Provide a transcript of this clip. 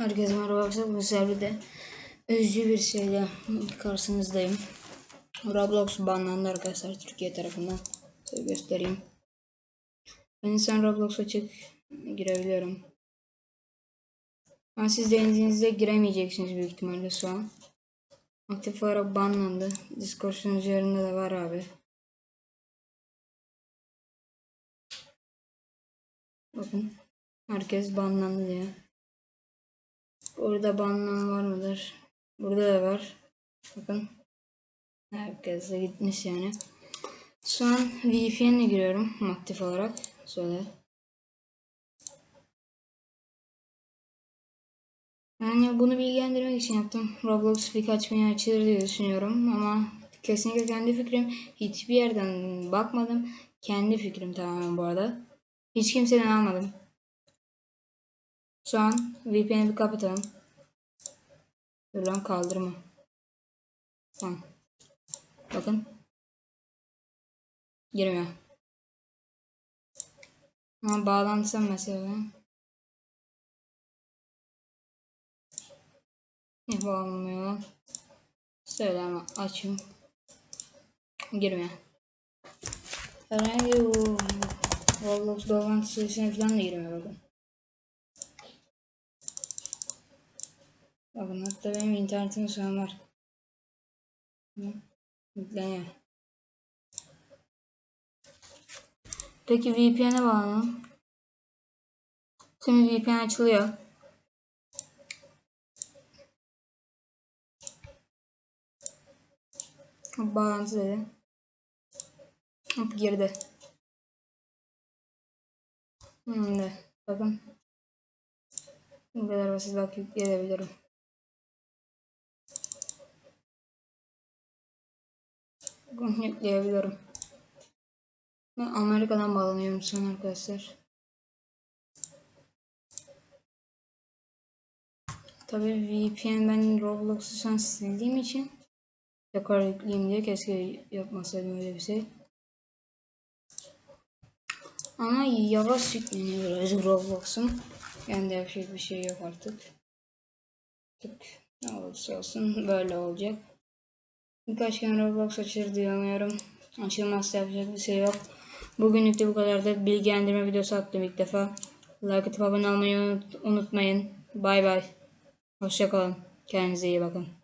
Herkese merhaba arkadaşlar. Bu seride özcü bir şeyle karşınızdayım. Roblox banlandı arkadaşlar Türkiye tarafından. Şöyle göstereyim. Ben insan Roblox açık girebiliyorum. Ama siz denediğinizde giremeyeceksiniz büyük ihtimalle şu an. Aktif olarak banlandı. Discord sunucularında da var abi. Bakın. Herkes banlandı diyor. Burada banlama var mıdır? Burada da var. Bakın. Herkes de gitmiş yani. Şu an VPN'e giriyorum aktif olarak. Şöyle. Yani bunu bilgilendirmek için yaptım. Roblox birkaç bin açılır diye düşünüyorum ama kesinlikle kendi fikrim. Hiçbir yerden bakmadım. Kendi fikrim tamamen bu arada. Hiç kimseden almadım. Şu an VPN'i bir kapatalım. Dur lan kaldırma. Tamam. Bakın. Girmiyor. Ama bağlantısam mesela. Ne bağlanmıyor lan? Söyle ama açayım. Girmiyor. Herhangi bu Roblox bağlantısı falan da girmiyor bakın. Bakın hatta benim internetim şu an var. Yükleniyor. Peki VPN'e bağlanalım. Şimdi VPN açılıyor. Bağlantı dedi. Hop girdi. Şimdi bakın. Bu kadar basit bak yükleyebilirim. Bugün yükleyebilirim. Ben Amerika'dan bağlanıyorum şu arkadaşlar. Tabii VPN ben Roblox'u şu an sildiğim için tekrar yükleyeyim diye keşke yapmasaydım öyle bir şey. Ama yavaş yükleniyor biraz Roblox'un. Yani de yapacak bir şey yok artık. Tık. Ne olursa olsun böyle olacak. Birkaç gün Roblox açır diye umuyorum. Açılmazsa yapacak bir şey yok. Bugünlük de bu kadar da bilgilendirme videosu attım ilk defa. Like atıp abone olmayı unut unutmayın. Bay bay. Hoşçakalın. Kendinize iyi bakın.